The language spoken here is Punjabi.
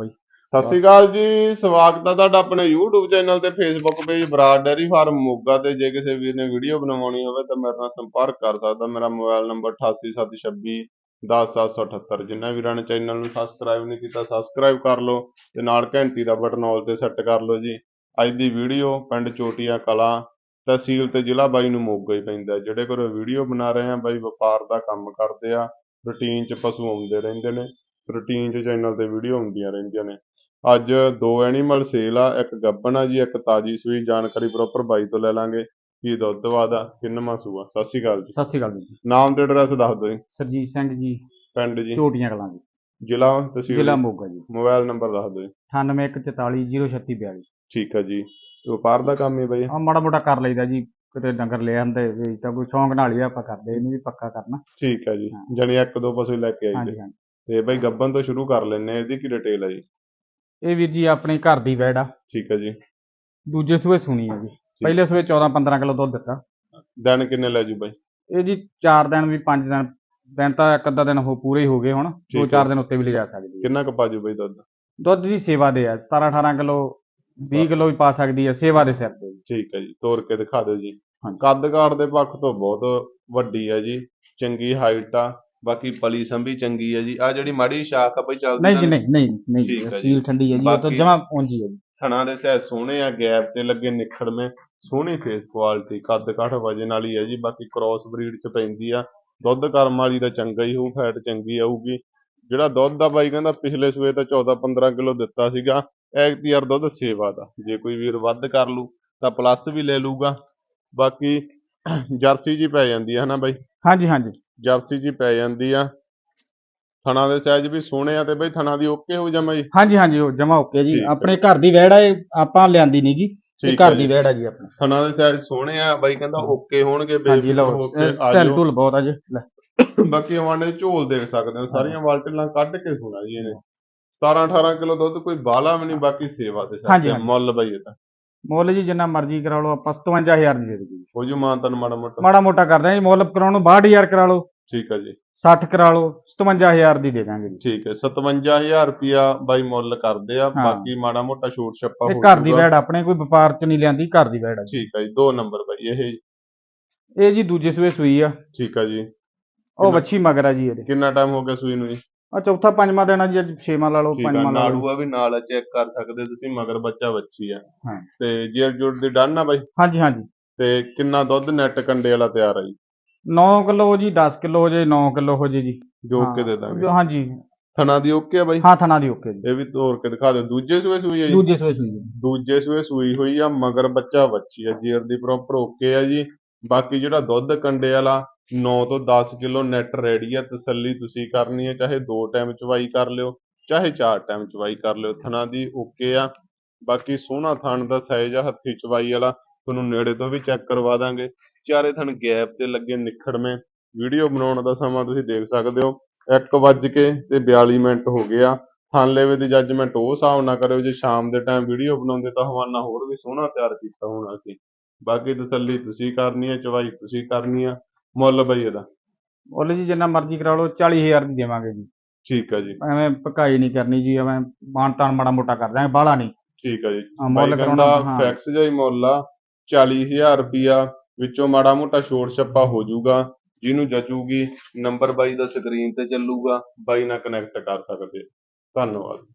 ਬਾਈ। ਸਤਿ ਸ਼੍ਰੀ ਅਕਾਲ ਜੀ, ਸਵਾਗਤ ਹੈ ਤੁਹਾਡਾ ਆਪਣੇ YouTube ਚੈਨਲ ਤੇ, Facebook page Brar dairy farm Moga ਤੇ। ਜੇ ਕਿਸੇ ਵੀਰ ਨੇ ਵੀਡੀਓ ਬਣਵਾਉਣੀ ਹੋਵੇ ਤਾਂ ਮੇਰੇ ਨਾਲ ਸੰਪਰਕ ਕਰ ਸਕਦਾ। ਮੇਰਾ ਮੋਬਾਈਲ ਨੰਬਰ 8876 10778 ਜਿਨ੍ਹਾਂ ਵੀਰਾਂ ਨੇ ਚੈਨਲ ਨੂੰ ਸਬਸਕ੍ਰਾਈਬ ਨਹੀਂ ਕੀਤਾ ਸਬਸਕ੍ਰਾਈਬ ਕਰ ਲਓ ਤੇ ਨਾਲ ਘੰਟੀ ਦਾ ਬਟਨ ਆਲ ਤੇ ਸੈੱਟ ਕਰ ਲਓ ਜੀ। ਅੱਜ ਦੀ ਵੀਡੀਓ ਪਿੰਡ ਚੋਟੀਆਂ ਕਲਾ, ਤਹਿਸੀਲ ਤੇ ਜ਼ਿਲ੍ਹਾ ਬਾਈ ਨੂੰ ਮੋਗਾ ਹੀ ਪੈਂਦਾ। ਜਿਹੜੇ ਕੋਲ ਵੀਡੀਓ ਬਣਾ ਰਹੇ ਆ, ਬਾਈ ਵਪਾਰ ਦਾ ਕੰਮ ਕਰਦੇ ਆ ਰੂਟੀਨ 'ਚ ਪਸ਼ੂ ਆਉਂਦੇ ਰਹਿੰਦੇ ਨੇ। ਰੂਟੀਨ 'ਚ ਚੈਨਲ ਤੇ ਵੀਡੀਓ ਹੁੰਦੀਆਂ ਰਹਿੰਦੀਆਂ ਨੇ। ਅੱਜ ਦੋ ਐਨੀਮਲ ਸੇਲ ਆ ਇੱਕ ਗੱਬਣ ਆ ਜੀ ਇੱਕ ਤਾਜੀ ਸੂਈ ਜਾਣਕਾਰੀ ਪ੍ਰੋਪਰ ਬਾਈ ਤੋਂ ਲੈ ਲਾਂਗੇ। ਕੀ ਦੁੱਧ ਵਾਦਾ ਕਿੰਨਵਾਂ ਸੂਆ ਸਤਿ ਸ਼੍ਰੀ ਅਕਾਲ ਜੀ। ਸਤਿ ਸ਼੍ਰੀ ਅਕਾਲ ਜੀ। ਨਾਮ ਤੇ ਐਡਰੈਸ ਦੱਸ ਦਿਓ ਜੀ। ਸਰਜੀਤ ਸਿੰਘ ਜੀ ਪਿੰਡ ਜੀ। ਝੋਟੀਆਂ ਕਲਾਂ ਜੀ। ਜ਼ਿਲ੍ਹਾ ਤਹਿਸੀਲ ਜ਼ਿਲ੍ਹਾ ਮੋਗਾ ਜੀ। ਮੋਬਾਈਲ ਨੰਬਰ ਦੱਸ ਦਿਓ ਜੀ। 9814403642 ਠੀਕ ਹੈ ਜੀ। ਵਪਾਰ ਦਾ ਕੰਮ ਹੈ ਬਾਈ। ਆ ਮਾੜਾ ਮੋਟਾ ਕਰ ਲਈਦਾ ਜੀ। ਕਿਤੇ ਡੰਗਰ ਲੈ ਆਂਦੇ ਵੀ ਤਾਂ ਕੋਈ ਸ਼ੌਂਕ ਨਾਲ ਹੀ ਆਪਾਂ ਕਰਦੇ ਇਹਨੂੰ ਵੀ ਪੱਕਾ ਕਰਨਾ। ਠੀਕ ਹੈ ਜੀ। ਜਾਣੀ ਇੱਕ ਦੋ ਪਸ਼ੂ ਲੈ ਕੇ ਆਈ ਹਾਂਜੀ ਹਾਂਜੀ। ਤੇ ਬਾਈ ਗੱਬਣ ਤੋਂ ਸ਼ੁਰੂ ਕਰ ਲੈਨੇ ਆ ਇਹਦੀ ਕੀ ਡਿਟੇਲ ਹੈ ਜੀ। ਇਹ ਵੀਰ ਜੀ ਆਪਣੇ ਘਰ ਦੀ ਵੈੜ ਆ। ਠੀਕ ਹੈ ਜੀ। ਦੂਜੇ ਸੂਏ ਸੁਣੀ ਹੈ ਜੀ। ਪਹਿਲੇ ਸੂਏ 14 15 ਕਿਲੋ ਦੁੱਧ ਦਿੱਤਾ। ਦਿਨ ਕਿੰਨੇ ਲੈ ਜੂ ਬਾਈ? ਇਹ ਜੀ 4 ਦਿਨ ਵੀ 5 ਦਿਨ ਦਿਨ ਤਾਂ ਇੱਕ ਅੱਧਾ ਦਿਨ ਹੋ ਪੂਰੇ ਹੀ ਹੋ ਗਏ ਹੁਣ। ਠੀਕ ਦੋ ਹੈ। ਚਾਰ ਦਿਨ ਉੱਤੇ ਵੀ ਲਿਜਾ ਸਕਦੀ। ਹੈ ਕਿੰਨਾ ਕੁ ਪਾਜੂ ਬਾਈ ਦੁੱਧ? ਦੁੱਧ ਦੀ ਸੇਵਾ ਦੇ ਆ। 17 18 ਕਿਲੋ 20 ਕਿਲੋ ਵੀ ਪਾ ਸਕਦੀ ਹੈ ਸੇਵਾ ਦੇ ਸਿਰ ਤੇ। ਠੀਕ ਹੈ ਜੀ। ਤੋੜ ਕੇ ਦਿਖਾ ਦਿਓ ਜੀ। ਕੱਦ ਕਾਠ ਦੇ ਪੱਖ ਤੋਂ ਬਹੁਤ ਵੱਡੀ ਹੈ ਜੀ। ਚੰਗੀ ਹਾਈਟ ਆ। ਬਾਕੀ ਪਲੀ ਸੰਭੀ ਚੰਗੀ ਹੈ ਜੀ। ਆ ਜਿਹੜੀ ਮਾੜੀ ਸ਼ਾਖ ਆ ਬਈ ਚੱਲਦੀ ਨਹੀਂ ਜੀ ਨਹੀਂ ਨਹੀਂ ਨਹੀਂ ਠੀਕ ਹੈ ਜੀ। ਸੀਲ ਠੰਡੀ ਹੈ ਜੀ ਉਹ ਤਾਂ ਬਾਕੀ- ਜਮਾ ਪਹੁੰਚੀ ਹੈ ਜੀ। ਥਣਾ ਦੇ ਸਹਿ ਸੋਹਣੇ ਆ ਗੈਪ ਤੇ ਲੱਗੇ ਨਿਖੜਵੇਂ ਸੋਹਣੀ ਫੇਸ ਕੁਆਲਿਟੀ ਕੱਦ ਕਾਠ ਵਜਨ ਵਾਲੀ ਹੈ ਜੀ। ਬਾਕੀ ਕ੍ਰਾਸ ਬਰੀਡ ਚ ਪੈਂਦੀ ਆ। ਦੁੱਧ ਕਰਮ ਵਾਲੀ ਦਾ ਚੰਗਾ ਹੀ ਹੋਊ ਫੈਟ ਚੰਗੀ ਆਊਗੀ। ਜਿਹੜਾ ਦੁੱਧ ਦਾ ਬਾਈ ਕਹਿੰਦਾ ਪਿਛਲੇ ਸੂਏ ਤਾਂ 14 15 ਕਿਲੋ ਦਿੱਤਾ ਸੀਗਾ ਐਕਤੀ ਯਾਰ ਦੁੱਧ ਸੇਵਾ ਦਾ। ਜੇ ਕੋਈ ਵੀਰ ਵੱਧ ਕਰ ਲੂ ਤਾਂ ਪਲੱਸ ਵੀ ਲੈ ਲੂਗਾ। ਬਾਕੀ ਜਰਸੀ ਜੀ ਪੈ ਜਾਂਦੀ ਆ ਹਨਾ ਬਾਈ? ਹਾਂਜੀ ਹਾਂਜੀ। ਜਰਸੀ ਜੀ ਪੈ ਜਾਂਦੀ ਆ। ਥਣਾ ਦੇ ਸਾਈਜ਼ ਵੀ ਸੋਹਣੇ ਆ ਤੇ ਬਈ ਥਣਾ ਦੀ ਓਕੇ ਹੋ ਜਾਮਾ ਜੀ? ਹਾਂਜੀ ਹਾਂਜੀ ਉਹ ਜਮਾ ਓਕੇ ਜੀ। ਠੀਕ ਹੈ। ਆਪਣੇ ਘਰ ਦੀ ਵੈੜ ਆ ਇਹ ਆਪਾਂ ਲਿਆਂਦੀ ਨਹੀਂਗੀ ਇਹ ਠੀਕ ਹੈ ਘਰ ਦੀ ਜੀ। ਆ ਜੀ ਆਪਣੇ। ਥਣਾ ਦੇ ਸਾਈਜ਼ ਸੋਹਣੇ ਆ ਬਾਈ ਕਹਿੰਦਾ ਓਕੇ ਹੋਣਗੇ ਹਾਂਜੀ ਬੇਫਿਕਰ ਲਓ ਹੋ ਕੇ ਆ ਢਿੱਲ ਜਾਓ। ਬਹੁਤ ਆ ਜੀ ਲੈ। ਬਾਕੀ ਹਵਾਨੇ ਝੋਲ ਦੇਖ ਸਕਦੇ ਹੋ ਸਾਰੀਆਂ ਵਾਲਟਲਾਂ ਕੱਢ ਕੇ ਸੁਣਾ ਜੀ ਇਹਨੇ। 17 18 ਕਿਲੋ ਦੁੱਧ ਕੋਈ ਬਾਲਾ ਵੀ ਨਹੀਂ ਬਾਕੀ ਸੇਵਾ ਤੇ ਹਾਂਜੀ, ਸਾਡੇ ਹਾਂਜੀ। ਮੁੱਲ ਬਈ ਇਹ ਤਾਂ। ਮੁੱਲ ਜੀ ਜਿੰਨਾ ਮਰਜ਼ੀ ਕਰਾ ਲਓ ਆਪਾਂ 57000 ਦੀ ਦੇ ਦੇਈਏ। ਹੋ ਜੂ ਮਾਨ ਤਨ ਮਾੜਾ ਮੋਟਾ। ਮਾੜਾ ਮੋਟਾ ਕਰਦੇ ਆ ਜੀ ਮੁੱਲ ਕਰਾਉਣ ਨੂੰ 62000 ਕਰਾ ਲਓ। ਠੀਕ ਹੈ ਜੀ। 60 ਕਰਾ ਲਓ 57000 ਦੀ ਦੇ ਦਾਂਗੇ ਜੀ। ਠੀਕ ਹੈ 57000 ਰੁਪਿਆ ਬਾਈ ਮੁੱਲ ਕਰਦੇ ਆ ਹਾਂ। ਬਾਕੀ ਮਾੜਾ ਮੋਟਾ ਛੋਟ ਛੱਪਾ ਇਹ ਘਰ ਦੀ ਜਾਊਗਾ। ਵੈੜ ਆਪਣੇ ਕੋਈ ਵਪਾਰ ਚ ਨਹੀਂ ਲਿਆਂਦੀ ਘਰ ਦੀ ਵੈੜ ਆ ਜੀ। ਠੀਕ ਹੈ ਜੀ ਦੋ ਨੰਬਰ ਬਾਈ ਇਹ ਇਹ ਜੀ ਦੂਜੇ ਸੂਏ ਸੂਈ ਆ। ਠੀਕ ਹੈ ਜੀ। ਉਹ ਵੱਛੀ ਮਗਰ ਆ ਜੀ ਇਹਦੇ। ਕਿੰਨਾ ਟਾਈਮ ਹੋ ਗਿਆ ਸੂਈ ਨੂੰ ਜੀ? ਆ ਚੌਥਾ ਪੰਜਵਾਂ ਦਿਨ ਆ ਜੀ ਅੱਜ ਛੇਵਾਂ ਲਾ ਲਓ ਠੀਕ ਪੰਜਵਾਂ ਲਾ ਲਓ। ਨਾੜੂਆ ਵੀ ਨਾਲ ਚੈੱਕ ਕਰ ਸਕਦੇ ਤੁਸੀਂ ਮਗਰ ਬੱਚਾ ਬੱਚੀ ਆ। ਹਾਂ। ਤੇ ਜੇਰ ਜੁੜ ਦੀ ਡਨ ਆ ਬਾਈ? ਹਾਂਜੀ ਹਾਂਜੀ। ਤੇ ਕਿੰਨਾ ਦੁੱਧ ਨੈਟ ਕੰਡੇ ਵਾਲਾ ਤਿਆਰ ਆ ਜੀ? 9 ਕਿਲੋ ਜੀ 10 ਕਿਲੋ ਹੋ ਜੇ 9 ਕਿਲੋ ਹੋ ਜੇ ਜੀ। ਜੋ ਹਾਂ। ਕੇ ਦੇ ਦਾਂਗੇ। ਹਾਂਜੀ। ਥਣਾ ਦੀ ਓਕੇ ਆ ਬਾਈ? ਹਾਂ ਥਣਾ ਦੀ ਓਕੇ ਜੀ। ਇਹ ਵੀ ਤੋੜ ਕੇ ਦਿਖਾ ਦਿਓ। ਦੂਜੇ ਸੂਏ ਸੂਈ ਹੈ ਜੀ? ਦੂਜੇ ਸੂਏ ਸੂਈ ਆ। ਦੂਜੇ ਸੂਏ ਸੂਈ ਹੋਈ ਆ ਮਗਰ ਬੱਚਾ ਬੱਚੀ ਆ ਜੇਰ ਦੀ ਪ੍ਰੋਪਰ ਓਕੇ ਆ ਜੀ। ਬਾਕੀ ਜਿਹੜਾ ਦੁੱਧ ਕੰਡੇ ਵਾਲਾ 9 ਤੋਂ 10 ਕਿਲੋ ਨੈਟ ਰੈਡੀ ਆ ਤਸੱਲੀ ਤੁਸੀਂ ਕਰਨੀ ਹੈ ਚਾਹੇ ਦੋ ਟਾਈਮ ਚਵਾਈ ਕਰ ਲਿਓ ਚਾਹੇ ਚਾਰ ਟਾਈਮ ਚਵਾਈ ਕਰ ਲਿਓ ਥਣਾ ਦੀ ਓਕੇ ਆ। ਬਾਕੀ ਸੋਹਣਾ ਥਣ ਦਾ ਸਾਈਜ਼ ਆ ਹੱਥੀ ਚਵਾਈ ਵਾਲਾ। ਤੁਹਾਨੂੰ ਨੇੜੇ ਤੋਂ ਵੀ ਚੈੱਕ ਕਰਵਾ ਦਾਂਗੇ। ਚਾਰੇ ਥਣ ਗੈਪ ਤੇ ਲੱਗੇ ਨਿਖੜਵੇਂ ਵੀਡੀਓ ਬਣਾਉਣ ਦਾ ਸਮਾਂ ਤੁਸੀਂ ਦੇਖ ਸਕਦੇ ਹੋ। 1 ਵੱਜ ਕੇ ਤੇ 42 ਮਿੰਟ ਹੋ ਗਏ ਆ। ਥਣ ਲੈਵੇ ਦੀ ਜੱਜਮੈਂਟ ਉਹ ਹਿਸਾਬ ਨਾ ਕਰਿਓ। ਜੇ ਸ਼ਾਮ ਦੇ ਟਾਈਮ ਵੀਡੀਓ ਬਣਾਉਂਦੇ ਤਾਂ ਹਵਾਨਾ ਹੋਰ ਵੀ ਸੋਹਣਾ ਤਿਆਰ ਕੀਤਾ ਹੋਣਾ ਸੀ। ਬਾਕੀ ਤਸੱਲੀ ਤੁਸੀਂ ਕਰਨੀ ਹੈ ਚਵਾਈ ਤੁਸੀਂ ਕਰਨੀ ਆ। ਮੁੱਲ ਬਈ ਇਹਦਾ। ਮੁੱਲ ਜੀ ਜਿੰਨਾ ਮਰਜ਼ੀ ਕਰਾ ਲਓ 40000 ਦੀ ਦੇਵਾਂਗੇ ਜੀ। ਠੀਕ ਹੈ ਜੀ। ਐਵੇਂ ਭਕਾਈ ਨਹੀਂ ਕਰਨੀ ਜੀ ਐਵੇਂ ਮਾਨ ਤਾਨ ਮਾੜਾ ਮੋਟਾ ਕਰ ਦਾਂਗੇ ਬਾਹਲਾ ਨਹੀਂ। ਠੀਕ ਹੈ ਜੀ। ਮੁੱਲ ਕਰਾਉਣਾ। ਫੈਕਸ ਹੀ ਮੁੱਲ ਆ। 40000 ਰੁਪਿਆ ਵਿੱਚੋਂ ਮਾੜਾ ਮੋਟਾ ਛੋਟ ਛੱਪਾ ਹੋ ਜਾਊਗਾ, ਜਿਹਨੂੰ ਜਚੂਗੀ ਨੰਬਰ ਬਾਈ ਦਾ ਸਕਰੀਨ ਤੇ ਚੱਲੂਗਾ, ਬਾਈ ਨਾਲ ਕਨੈਕਟ ਕਰ ਸਕਦੇ ਧੰਨਵਾਦ।